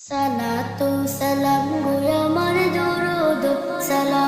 সালাতু সালাম গোয়া আমার দরুদ সালাম